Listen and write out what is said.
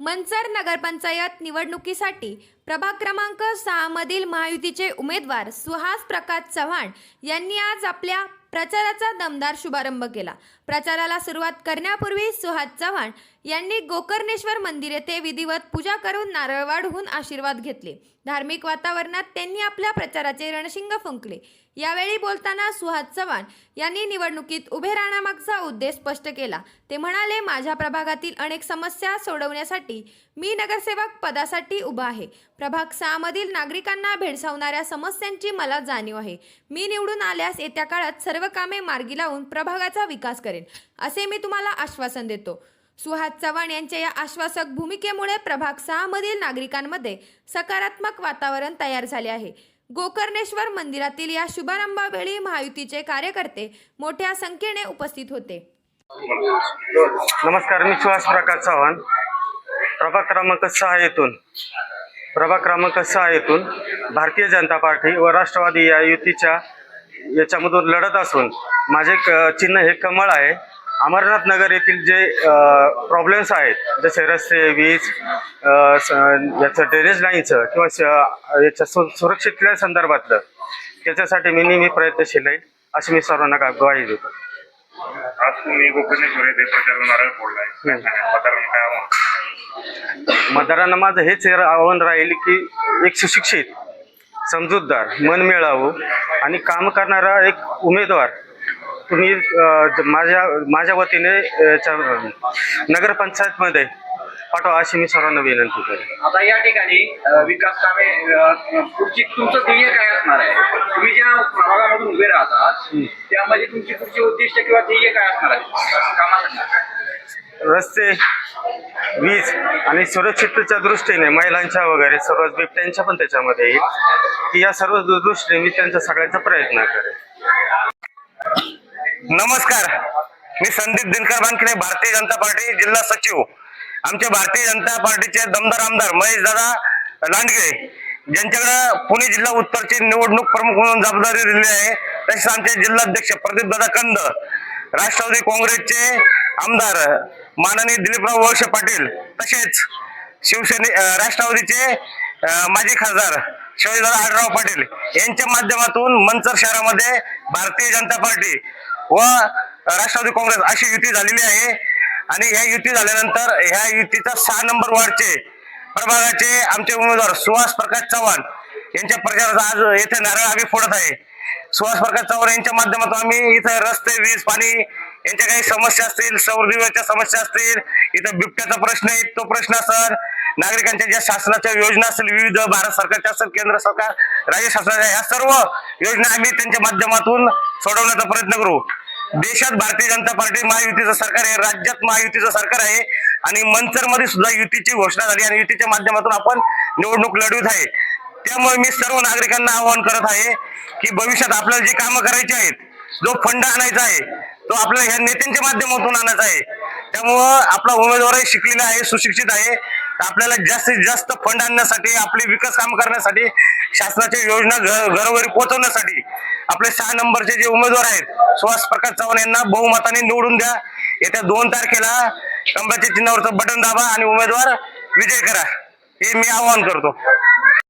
मंचर नगरपंचायत निवडणुकीसाठी प्रभाग क्रमांक सहामधील महायुतीचे उमेदवार सुहास प्रकाश चव्हाण यांनी आज आपल्या प्रचाराचा दमदार शुभारंभ केला. प्रचाराला सुरुवात करण्यापूर्वी सुहास चव्हाण यांनी गोकर्णेश्वर मंदिर येथे विधिवत पूजा करून नारळ वाढवून आशीर्वाद घेतले. धार्मिक वातावरणात त्यांनी आपल्या प्रचाराचे रणशिंग फुंकले. यावेळी बोलताना सुहास चव्हाण यांनी निवडणुकीत उभे राहण्यामागचा उद्देश स्पष्ट केला. ते म्हणाले माझ्या प्रभागातील अनेक समस्या सोडवण्यासाठी मी नगरसेवक पदासाठी उभा आहे. प्रभाग सहामधील नागरिकांना भेडसावणाऱ्या समस्यांची मला जाणीव आहे. मी निवडून आल्यास येत्या काळात सर्व कामे मार्गी लावून प्रभागाचा विकास करेन असे मी तुम्हाला आश्वासन देतो. सुहास चव्हाण यांच्या या आश्वासक भूमिकेमुळे प्रभाग सहामधील नागरिकांमध्ये सकारात्मक वातावरण तयार झाले आहे. गोकर्णेश्वर मंदिरातील या शुभारंभावेळी महायुतीचे कार्यकर्ते मोठ्या संख्येने उपस्थित होते. नमस्कार मी सुहास प्रकाश चव्हाण. प्रभाग क्रमांक सहा येथून प्रभाग क्रमांक सहा येथून भारतीय जनता पार्टी व राष्ट्रवादी या युतीच्या याच्यामधून लढत असून माझे क चिन्ह हे कमळ आहे. अमरनाथ नगर येथील जे प्रॉब्लेम्स आहेत जसे रस्ते वीज याचं ड्रेनेज लाईनचं किंवा याच्या सु सुरक्षितल्या संदर्भातलं त्याच्यासाठी मी नेहमी प्रयत्नशील आहे अशी मी सर्वांना गा- ग्वाही देतो. आज तुम्ही प्रचार मतदारांना माझं हेच आव्हान राहील की एक सुशिक्षित समजूतदार मन मिळावं आणि काम करणारा एक उमेदवार. तुम्ही माझ्या माझ्या वतीने नगरपंचायतमध्ये पाठवा अशी मी सर्वांना विनंती करेन. आता या ठिकाणी विकास कामे पुढची तुमचं ध्येय काय असणार आहे? तुम्ही ज्या प्रभागामधून उभे राहतात त्यामध्ये तुमची पुढची उद्दिष्ट किंवा ध्येय काय असणार आहे? कामासाठी. रस्ते वीज आणि सुरक्षिततेच्या दृष्टीने महिलांच्या वगैरे सर्व बिबट्यांच्या पण त्याच्यामध्ये येईल की या सर्व दृष्टीने मी त्यांचा सगळ्यांचा प्रयत्न करेन. नमस्कार. मी संदीप दिनकर बांकडे भारतीय जनता पार्टी जिल्हा सचिव. आमचे भारतीय जनता पार्टीचे दमदार आमदार महेश दादा लांडगे ज्यांच्याकडे पुणे जिल्हा उत्तरची निवडणूक प्रमुख म्हणून जबाबदारी दिली आहे. तसेच आमचे जिल्हाध्यक्ष प्रदीप दादा कंद राष्ट्रवादी काँग्रेसचे आमदार माननीय दिलीपराव वळसे पाटील तसेच शिवसेने राष्ट्रवादीचे माजी खासदार शिवाजीदादा आडराव पाटील यांच्या माध्यमातून मंचर शहरामध्ये भारतीय जनता पार्टी व राष्ट्रवादी काँग्रेस अशी युती झालेली आहे. आणि ह्या युती झाल्यानंतर ह्या युतीचा सहा नंबर वॉर्डचे प्रभागाचे आमचे उमेदवार सुहास प्रकाश चव्हाण यांच्या प्रचाराचा आज येथे नारळ आम्ही फोडत आहे. सुहास प्रकाश चव्हाण यांच्या माध्यमातून आम्ही इथं रस्ते वीज पाणी यांच्या काही समस्या असतील सौरदिव्याच्या समस्या असतील इथं बिबट्याचा प्रश्न आहे तो प्रश्न असेल नागरिकांच्या ज्या शासनाच्या योजना असतील विविध भारत सरकारच्या असेल केंद्र सरकार राज्य शासनाच्या ह्या सर्व योजना आम्ही त्यांच्या माध्यमातून सोडवण्याचा प्रयत्न करू. देशात भारतीय जनता पार्टी महायुतीचं सरकार आहे राज्यात महायुतीचं सरकार आहे आणि मंचरमध्ये सुद्धा युतीची घोषणा झाली आणि युतीच्या माध्यमातून आपण निवडणूक लढवित आहे. त्यामुळे मी सर्व नागरिकांना आवाहन करत आहे की भविष्यात आपल्याला जी कामं करायची आहेत जो फंड आणायचा आहे तो आपल्याला ह्या नेत्यांच्या माध्यमातून आणायचा आहे. त्यामुळं आपला उमेदवारही शिकलेला आहे सुशिक्षित आहे. आपल्याला जास्तीत जास्त फंड आणण्यासाठी आपले विकास काम करण्यासाठी शासनाच्या योजना घरोघरी पोहोचवण्यासाठी आपले सहा नंबरचे जे उमेदवार आहेत सुहास प्रकाश चव्हाण यांना बहुमताने निवडून द्या. येत्या दोन तारखेला कंबाच्या चिन्हावरचं बटन दाबा आणि उमेदवार विजय करा. हे मी आवाहन करतो.